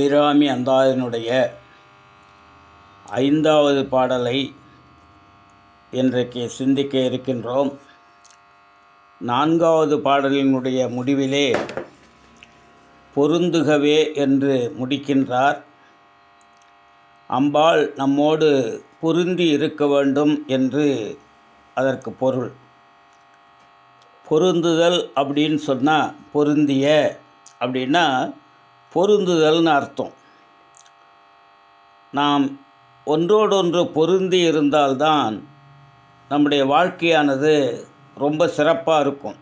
அபிராமி அந்தாதினுடைய ஐந்தாவது பாடலை இன்றைக்கு சிந்திக்க இருக்கின்றோம். நான்காவது பாடலினுடைய முடிவிலே பொருந்துகவே என்று முடிக்கின்றார். அம்பாள் நம்மோடு பொருந்தி இருக்க வேண்டும் என்று அதற்கு பொருள். பொருந்துதல் அப்படின்னு சொன்னால் பொருந்திய அப்படின்னா பொருந்துதல்னு அர்த்தம். நாம் ஒன்றோடொன்று பொருந்தி இருந்தால்தான் நம்முடைய வாழ்க்கையானது ரொம்ப சிறப்பாக இருக்கும்.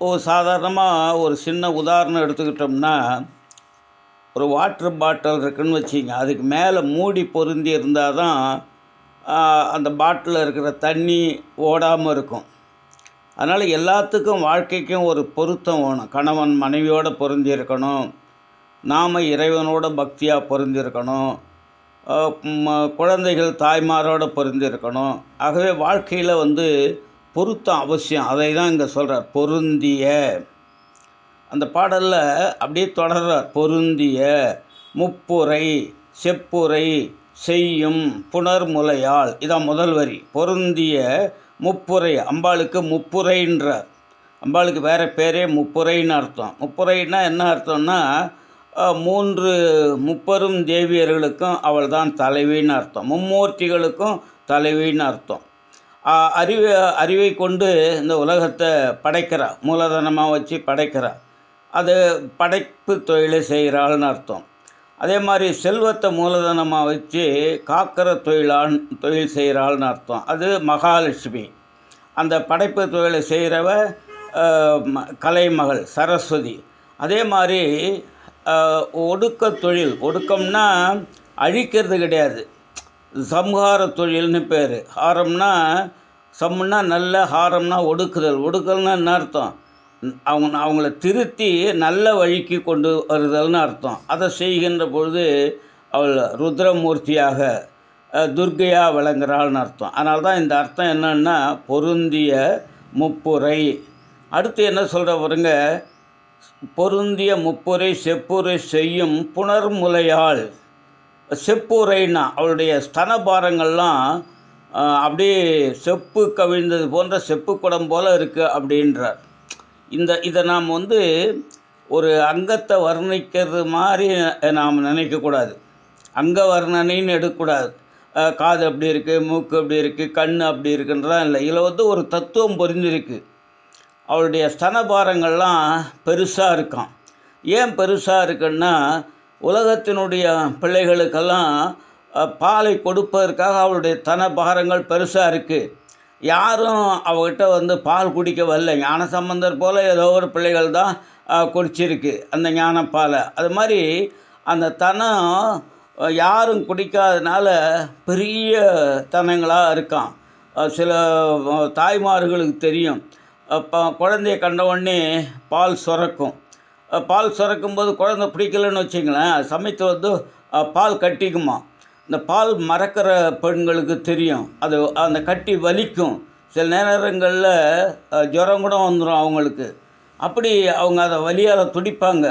ஓ சாதாரணமாக ஒரு சின்ன உதாரணம் எடுத்துக்கிட்டோம்னா ஒரு வாட்ரு பாட்டில் இருக்குதுன்னு வச்சிங்க அதுக்கு மேலே மூடி பொருந்தி இருந்தால் தான் அந்த பாட்டிலில் இருக்கிற தண்ணி ஓடாமல் இருக்கும். அதனால் எல்லாத்துக்கும் வாழ்க்கைக்கும் ஒரு பொருத்தம் வேணும். கணவன் மனைவியோடு பொருந்தி இருக்கணும் நாம் இறைவனோட பக்தியாக பொருந்தி இருக்கணும் குழந்தைகள் தாய்மாரோட பொருந்தி இருக்கணும் ஆகவே வாழ்க்கையில் வந்து பொருத்தம் அவசியம். அதை தான் இங்கே சொல்கிறார் பொருந்திய. அந்த பாடலில் அப்படியே தொடர்றார். பொருந்திய முப்புரை செப்புரை செய்யும் புனர்முலையால். இதான் முதல் வரி. பொருந்திய முப்புரை அம்பாளுக்கு முப்புரைன்றார் அம்பாளுக்கு வேறு பேரே முப்புரைன்னு அர்த்தம். முப்புரைன்னா என்ன அர்த்தம்னா மூன்று முப்பெரும் தேவியர்களுக்கும் அவள் தான் தலைவின்னு அர்த்தம். மும்மூர்த்திகளுக்கும் தலைவின்னு அர்த்தம். அறிவை அறிவை கொண்டு இந்த உலகத்தை படைக்கிறா. மூலதனமாக வச்சு படைக்கிறா. அது படைப்பு தொழிலை செய்கிறாள்னு அர்த்தம். அதே மாதிரி செல்வத்தை மூலதனமாக வச்சு காக்கிற தொழிலான் தொழில் செய்கிறாள்னு அர்த்தம். அது மகாலட்சுமி. அந்த படைப்பு தொழிலை செய்கிறவ கலைமகள் சரஸ்வதி. அதே மாதிரி ஒடுக்க தொழில். ஒடுக்கம்னா அழிக்கிறது கிடையாது. சம்ஹார தொழில்னு பேர். ஹாரம்னா சம்முன்னா நல்ல ஹாரம்னா ஒடுக்குதல். ஒடுக்கல்னா என்ன அர்த்தம்? அவங்க அவங்கள திருத்தி நல்ல வழிக்கு கொண்டு வருதல்னு அர்த்தம். அதை செய்கின்ற பொழுது அவள் ருத்ரமூர்த்தியாக துர்கையாக விளங்குறாள்னு அர்த்தம். அதனால தான் இந்த அர்த்தம் என்னன்னா பொருந்திய முப்புரை. அடுத்து என்ன சொல்கிற பாருங்க பொருந்திய முப்புரை செப்புரை செய்யும் புனர்முலையாள். செப்புரைன்னா அவளுடைய ஸ்தனபாரங்கள்லாம் அப்படியே செப்பு கவிழ்ந்தது போன்ற செப்பு குடம் போல் இருக்குது அப்படின்றார். இந்த இதை நாம் வந்து ஒரு அங்கத்தை வர்ணிக்கிறது மாதிரி நாம் நினைக்கக்கூடாது அங்க வர்ணனைன்னு எடுக்கக்கூடாது. காது அப்படி இருக்குது மூக்கு அப்படி இருக்குது கண் அப்படி இருக்குன்றதான் இல்லை. இதில் வந்து ஒரு தத்துவம் பொறிஞ்சிருக்கு அவளுடைய ஸ்தனபாரங்கள்லாம் பெருசாக இருக்கான் ஏன் பெருசாக இருக்குன்னா உலகத்தினுடைய பிள்ளைகளுக்கெல்லாம் பாலை கொடுப்பதற்காக அவளுடைய தனபாரங்கள் பெருசாக இருக்குது யாரும் அவகிட்ட வந்து பால் குடிக்க வரல. ஞான சம்பந்தர் போல் ஏதோ ஒரு பிள்ளைகள் தான் குடிச்சிருக்கு அந்த ஞானப்பாலை. அது மாதிரி அந்த தனம் யாரும் குடிக்காதனால பெரிய தனங்களாக இருக்கான். சில தாய்மார்களுக்கு தெரியும். இப்போ குழந்தைய கண்ட உடனே பால் சுரக்கும். பால் சுரக்கும்போது குழந்த பிடிக்கலன்னு வச்சிங்களேன் சமைத்து வந்து பால் கட்டிக்குமா இந்த பால் மறக்கிற பெண்களுக்கு தெரியும். அது அந்த கட்டி வலிக்கும். சில நேரங்களில் ஜுரம் கூட வந்துடும் அவங்களுக்கு. அப்படி அவங்க அதை வலியால் துடிப்பாங்க.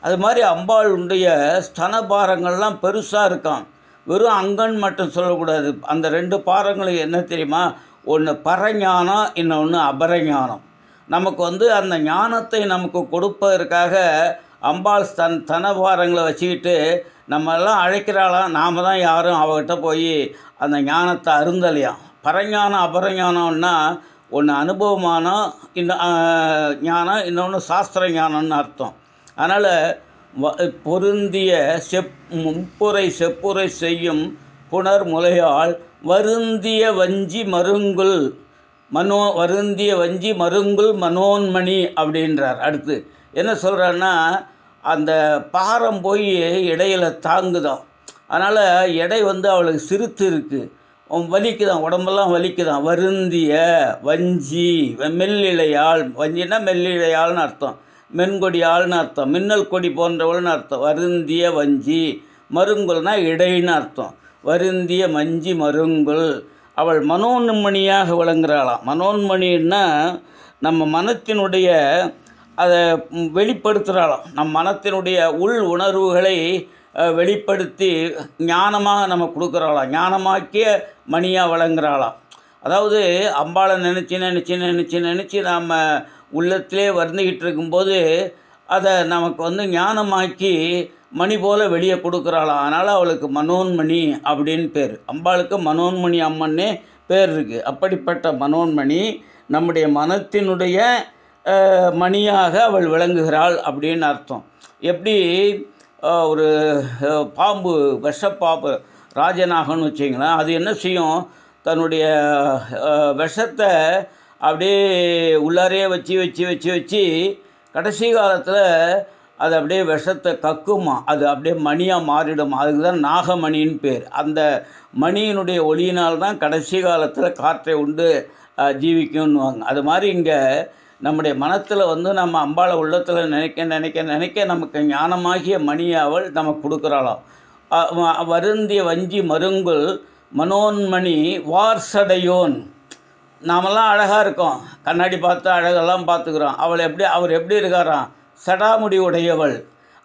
அது மாதிரி அம்பாளுடைய ஸ்தனபாரங்கள்லாம் பெருசாக இருக்கான் வெறும் அங்கன் மட்டும் சொல்லக்கூடாது. அந்த ரெண்டு பாரங்களும் என்ன தெரியுமா? ஒன்று பரஞானம் இன்னொன்று அபரஞானம். நமக்கு வந்து அந்த ஞானத்தை நமக்கு கொடுப்பதற்காக அம்பாள் தன் தனபாரங்களை வச்சுக்கிட்டு நம்மெல்லாம் அழைக்கிறாளாம் நாம் தான் யாரும் அவகிட்ட போய் அந்த ஞானத்தை அருந்தலையாம் பரஞானம் அபரஞானம்னா ஒன்று அனுபவமானம் இன்னும் ஞானம் இன்னொன்று சாஸ்திர ஞானம்னு அர்த்தம். அதனால் வ பொருந்திய செப் முப்புரை செப்புரை செய்யும் புனர் முலையால் வருந்திய வஞ்சி மருங்குல் மனோ வருந்திய வஞ்சி மருங்குல் மனோன்மணி அப்படின்றார். அடுத்து என்ன சொல்கிறான்னா அந்த பாரம் போய் இடையில தாங்குதான். அதனால் எடை வந்து அவளுக்கு சிறுத்து இருக்குது வலிக்குதான் உடம்பெல்லாம் வலிக்குதான். வருந்திய வஞ்சி மெல்லிழையாள் வஞ்சின்னா மெல்லிழையாள்னு அர்த்தம். மென்கொடியாள்னு அர்த்தம். மின்னல் கொடி போன்றவள்னு அர்த்தம். வருந்திய வஞ்சி மருங்குல்னா இடைன்னு அர்த்தம். வருந்திய மஞ்சி மருங்குல் அவள் மனோன்மணியாக விளங்குகிறாளாம் மனோன்மணின்னா நம்ம மனத்தினுடைய அதை வெளிப்படுத்துகிறாளாம் நம் மனத்தினுடைய உள் உணர்வுகளை வெளிப்படுத்தி ஞானமாக நம்ம கொடுக்குறாளாம். ஞானமாக்கிய மணியாக வழங்குறாளாம். அதாவது அம்பாளை நினச்சி நினச்சி நினச்சி நினச்சி நாம் உள்ளத்திலே வந்துக்கிட்டு இருக்கும்போது அதை நமக்கு வந்து ஞானமாக்கி மணி போல் வெளியே கொடுக்குறாளாம். அதனால் அவளுக்கு மனோன்மணி அப்படின்னு பேர். அம்பாளுக்கு மனோன்மணி அம்மன்னே பேர் இருக்குது அப்படிப்பட்ட மனோன்மணி நம்முடைய மனத்தினுடைய மணியாக அவள் விளங்குகிறாள் அப்படின்னு அர்த்தம். எப்படி ஒரு பாம்பு விஷப்பாம்பு ராஜநாகம்னு வச்சிங்களேன் அது என்ன செய்யும்? தன்னுடைய விஷத்தை அப்படியே உள்ளாரையே வச்சு வச்சு வச்சு வச்சு கடைசி காலத்தில் அது அப்படியே விஷத்தை கக்குமா அது அப்படியே மணியாக மாறிடும் அதுக்கு தான் நாகமணின்னு பேர். அந்த மணியினுடைய ஒளியினால் தான் கடைசி காலத்தில் காற்றை உண்டு ஜீவிக்கும்னுவாங்க. அது மாதிரி இங்கே நம்முடைய மனத்தில் வந்து நம்ம அம்பாளை உள்ளத்தில் நினைக்க நினைக்க நினைக்க நமக்கு ஞானமாகிய மணியை அவள் நமக்கு கொடுக்குறாளாம். வருந்திய வஞ்சி மருங்குல் மனோன்மணி வார்சடையோன். நாமெல்லாம் அழகாக இருக்கோம். கண்ணாடி பார்த்து அழகெல்லாம் பார்த்துக்குறோம். அவள் எப்படி அவர் எப்படி இருக்காராம்? சடாமுடி உடையவள்.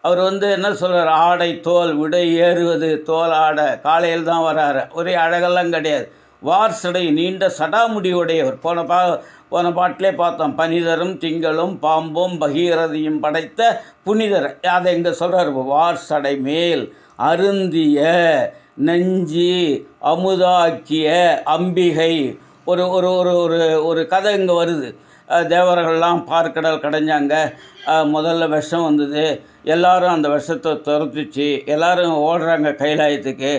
அவர் வந்து என்ன சொல்கிறார் ஆடை தோல் விடை ஏறுவது தோல் ஆடை. காலையில் தான் வராரு. ஒரே அழகெல்லாம் கிடையாது. வார் சடை நீண்ட சடாமுடியுடையவர். போன பா போன பாட்டிலே பார்த்தோம். பனிதரும் திங்களும் பாம்பும் பகீரதியும் படைத்த புனிதர். அதை இங்கே சொல்கிறார் வார் சடை மேல் அருந்திய நெஞ்சி அமுதாக்கிய அம்பிகை. ஒரு ஒரு ஒரு ஒரு ஒரு கதை இங்கே வருது. தேவர்கள்லாம் பார்க்கடல் கடைஞ்சாங்க. முதல்ல விஷம் வந்தது. எல்லாரும் அந்த விஷத்தை துரத்துச்சு. எல்லாரும் ஓடுறாங்க கைலாயத்துக்கு.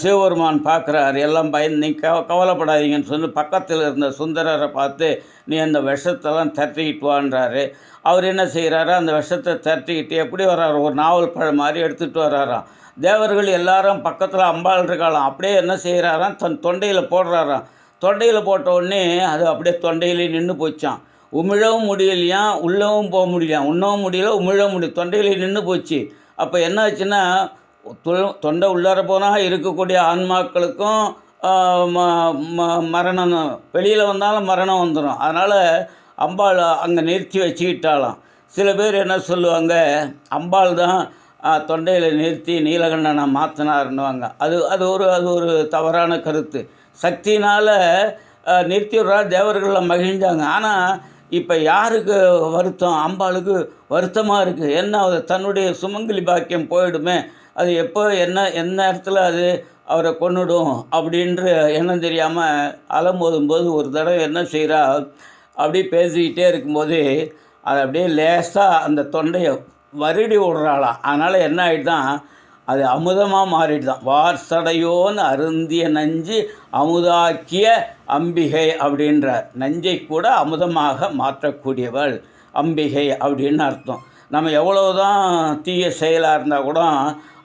சிவபெருமான் பார்க்குறாரு. எல்லாம் பயந்து நீ கவ கவலைப்படாதீங்கன்னு சொல்லி பக்கத்தில் இருந்த சுந்தரரை பார்த்து நீ அந்த விஷத்தெல்லாம் தட்டிக்கிட்டு வான்றாரு. அவர் என்ன செய்கிறாரு? அந்த விஷத்தை தட்டிக்கிட்டு எப்படி வர்றாரு? ஒரு நாவல் பழம் மாதிரி எடுத்துகிட்டு வர்றாராம். தேவர்கள் எல்லாரும் பக்கத்தில் அம்பாள் இருக்காளாம். அப்படியே என்ன செய்கிறாராம்? தன் தொண்டையில் போடுறாராம். தொண்டையில் போட்ட உடனே அது அப்படியே தொண்டையிலே நின்று போச்சான் உமிழவும் முடியலையாம் உள்ளவும் போக முடியலையாம் உண்ணவும் முடியல உமிழவும் முடியல. தொண்டையிலே நின்று போச்சு. அப்போ என்ன ஆச்சுன்னா தொண்டை உள்ளார போனால் இருக்கக்கூடிய ஆன்மாக்களுக்கும் ம- ம- மரணம் வெளியில் வந்தாலும் மரணம் வந்துடும் அதனால் அம்பாள் அங்கே நிறுத்தி வச்சுக்கிட்டாலாம் சில பேர் என்ன சொல்லுவாங்க அம்பாள் தான் தொண்டையில் நிறுத்தி நீலகண்டனை மாற்றினாருன்னுவாங்க அது அது ஒரு அது ஒரு தவறான கருத்து. சக்தினால் நிறுத்தி விட்றா தேவர்களில் மகிழ்ந்தாங்க. ஆனால் இப்போ யாருக்கு வருத்தம்? அம்பாளுக்கு வருத்தமாக இருக்குது என்ன அது தன்னுடைய சுமங்கலி பாக்கியம் போயிடுமே. அது எப்போ என்ன எந்த நேரத்தில் அது அவரை கொன்னுடும் அப்படின்ற எண்ணம் தெரியாமல் அலம்போதும் போது ஒரு தடவை என்ன செய்கிறா அப்படியே பேசிக்கிட்டே இருக்கும்போது அது அப்படியே லேசாக அந்த தொண்டையை வருடி விடுறாளாம். அதனால் என்ன ஆயிடுதான் அது அமுதமாக மாறிடுதான். தான் சடையோன்னு அருந்திய நஞ்சு அமுதாக்கிய அம்பிகை அப்படின்றார். நஞ்சை கூட அமுதமாக மாற்றக்கூடியவள் அம்பிகை அப்படின்னு அர்த்தம். நம்ம எவ்வளவுதான் தீய செயலாக இருந்தால் கூட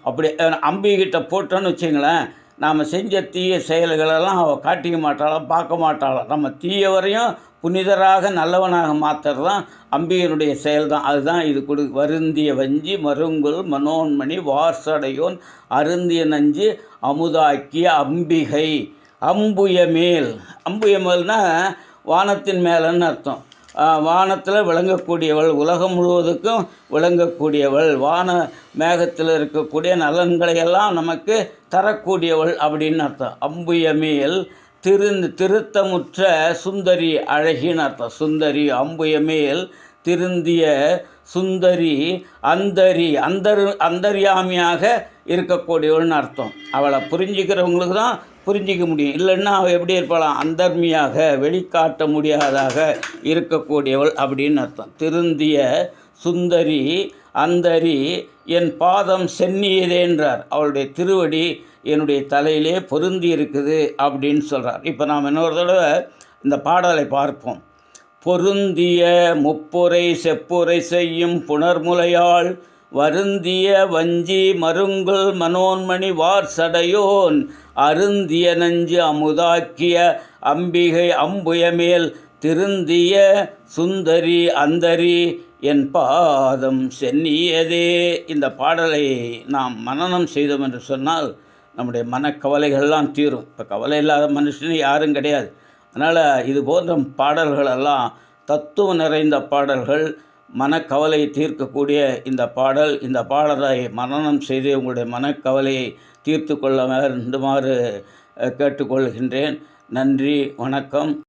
அப்படி அம்பிகிட்ட போட்டோன்னு வச்சுங்களேன் நாம் செஞ்ச தீய செயல்களெல்லாம் அவள் காட்டிக்க மாட்டாளாம் பார்க்க மாட்டாளாம் நம்ம தீயவரையும் புனிதராக நல்லவனாக மாற்றுறது தான் அம்பியனுடைய செயல் தான் அதுதான் இது கொடு வருந்திய வஞ்சி மருங்குல் மனோன்மணி வார்சடையோன் அருந்திய நஞ்சு அமுதாக்கிய அம்பிகை அம்புய மேல் அம்புய மேல்னா வானத்தின் மேலன்னு அர்த்தம். வானத்தில் விளங்கக்கூடியவள் உலகம் முழுவதுக்கும் விளங்கக்கூடியவள் வான மேகத்தில் இருக்கக்கூடிய நலன்களை எல்லாம் நமக்கு தரக்கூடியவள் அப்படின்னு அர்த்தம். அம்புயமேல் திரு திருத்தமுற்ற சுந்தரி அழகின்னு அர்த்தம். சுந்தரி அம்புய மேல் திருந்திய சுந்தரி அந்தரி அந்தர் அந்தர்யாமியாக இருக்கக்கூடியவள்னு அர்த்தம். அவளை புரிஞ்சுக்கிறவங்களுக்கு தான் புரிஞ்சிக்க முடியும். இல்லைன்னா அவள் எப்படி இருப்பாளாம்? அந்தர்மியாக வெளிக்காட்ட முடியாதாக இருக்கக்கூடியவள் அப்படின்னு அர்த்தம். திருந்திய சுந்தரி அந்தரி என் பாதம் சென்னியதேன்றார் அவளுடைய திருவடி என்னுடைய தலையிலே பொருந்தி இருக்குது அப்படின்னு சொல்கிறார் இப்போ நாம் இன்னொரு தடவை இந்த பாடலை பார்ப்போம். பொருந்திய முப்புரை செப்புரை செய்யும் புனர்முலையால் வருந்திய வஞ்சி மருங்குல் மனோன்மணி வார் சடையோன் அருந்திய நஞ்சு அமுதாக்கிய அம்பிகை அம்புயமேல் திருந்திய சுந்தரி அந்தரி என் பாதம் சென்னியதே. இந்த பாடலை நாம் மனனம் செய்தோம் என்று சொன்னால் நம்முடைய மனக்கவலைகள்லாம் தீரும். இப்போ கவலை இல்லாத மனுஷனே யாரும் கிடையாது. அதனால் இது போன்ற பாடல்களெல்லாம் தத்துவம் நிறைந்த பாடல்கள் மனக்கவலையை தீர்க்கக்கூடிய இந்த பாடல் இந்த பாடலை மனனம் செய்து உங்களுடைய மனக்கவலையை தீர்த்து கொள்ள வேண்டுமாறு கேட்டுக்கொள்கின்றேன். நன்றி வணக்கம்.